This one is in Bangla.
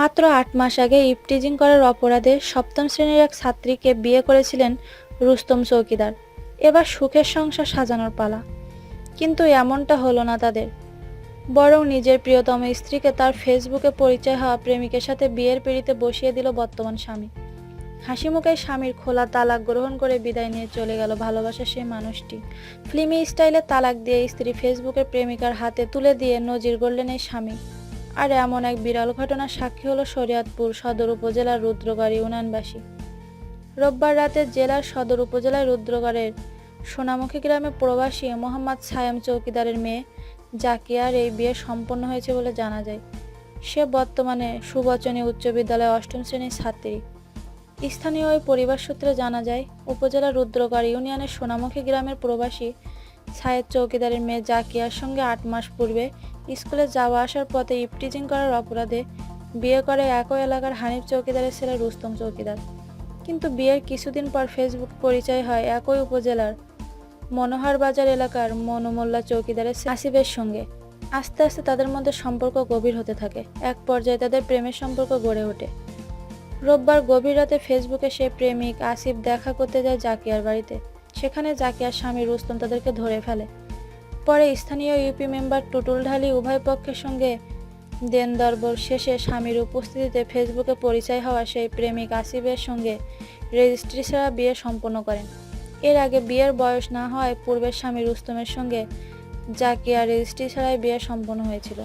মাত্র আট মাস আগে ইপটিজিং করার অপরাধে সপ্তম শ্রেণির এক ছাত্রীকে বিয়ে করেছিলেন রুস্তম চৌকিদার। এবার সুখের সংসার সাজানোর পালা। কিন্তু এমনটা হলো না তাদের। বরং নিজের প্রিয়তম স্ত্রীকে তার ফেসবুকে পরিচয় হওয়া প্রেমিকের সাথে বিয়ের পিড়িতে বসিয়ে দিল বর্তমান স্বামী। হাসি মুখে স্বামীর খোলা তালাক গ্রহণ করে বিদায় নিয়ে চলে গেল ভালোবাসা সেই মানুষটি। ফিল্মি স্টাইলে তালাক দিয়ে স্ত্রী ফেসবুকের প্রেমিকার হাতে তুলে দিয়ে নজির গড়লেন এই স্বামী। আর এমন এক বিরল ঘটনার সাক্ষী হলো শরিয়াতপুর সদর উপজেলার রুদ্রগড় ইউনিয়নবাসী। রোববার রাতে জেলার সদর উপজেলার রুদ্রগড়ের সোনামুখী গ্রামে প্রবাসী মোহাম্মদ সায়াম চৌকিদারের মেয়ে জাকিয়ার এই বিয়ে সম্পন্ন হয়েছে বলে জানা যায়। সে বর্তমানে সুবচনী উচ্চ বিদ্যালয়ে অষ্টম শ্রেণির ছাত্রী। স্থানীয় ওই পরিবার সূত্রে জানা যায় উপজেলার রুদ্রগড় ইউনিয়নের সোনামুখী গ্রামের প্রবাসী সায়েদ চৌকিদারের মেয়ে জাকিয়ার সঙ্গে আট মাস পূর্বে স্কুলে যাওয়া আসার পথে ইপটিজিং করার অপরাধে বিয়ে করে একই এলাকার হানিফ চৌকিদারের ছেলে রুস্তম চৌকিদার। কিন্তু বিয়ের কিছুদিন পর ফেসবুক পরিচয় হয় একই উপজেলার মনোহর বাজার এলাকার মনোমোল্লা চৌকিদারের আসিফের সঙ্গে। আস্তে আস্তে তাদের মধ্যে সম্পর্ক গভীর হতে থাকে। এক পর্যায়ে তাদের প্রেমের সম্পর্ক গড়ে ওঠে। রোববার গভীর রাতে ফেসবুকে সে প্রেমিক আসিফ দেখা করতে যায় জাকিয়ার বাড়িতে। সেখানে জাকিয়ার স্বামী রুস্তম তাদেরকে ধরে ফেলে। পরে স্থানীয় ইউপি মেম্বার টুটুল ঢালি উভয় পক্ষের সঙ্গে দেন দরবর শেষে স্বামীর উপস্থিতিতে ফেসবুকে পরিচয় হওয়া সেই প্রেমিক আসিফের সঙ্গে রেজিস্ট্রি ছাড়া বিয়ে সম্পন্ন করেন। এর আগে বিয়ের বয়স না হওয়ায় পূর্বের স্বামী রুস্তমের সঙ্গে জাকিয়া রেজিস্ট্রি ছাড়াই বিয়ে সম্পন্ন হয়েছিল।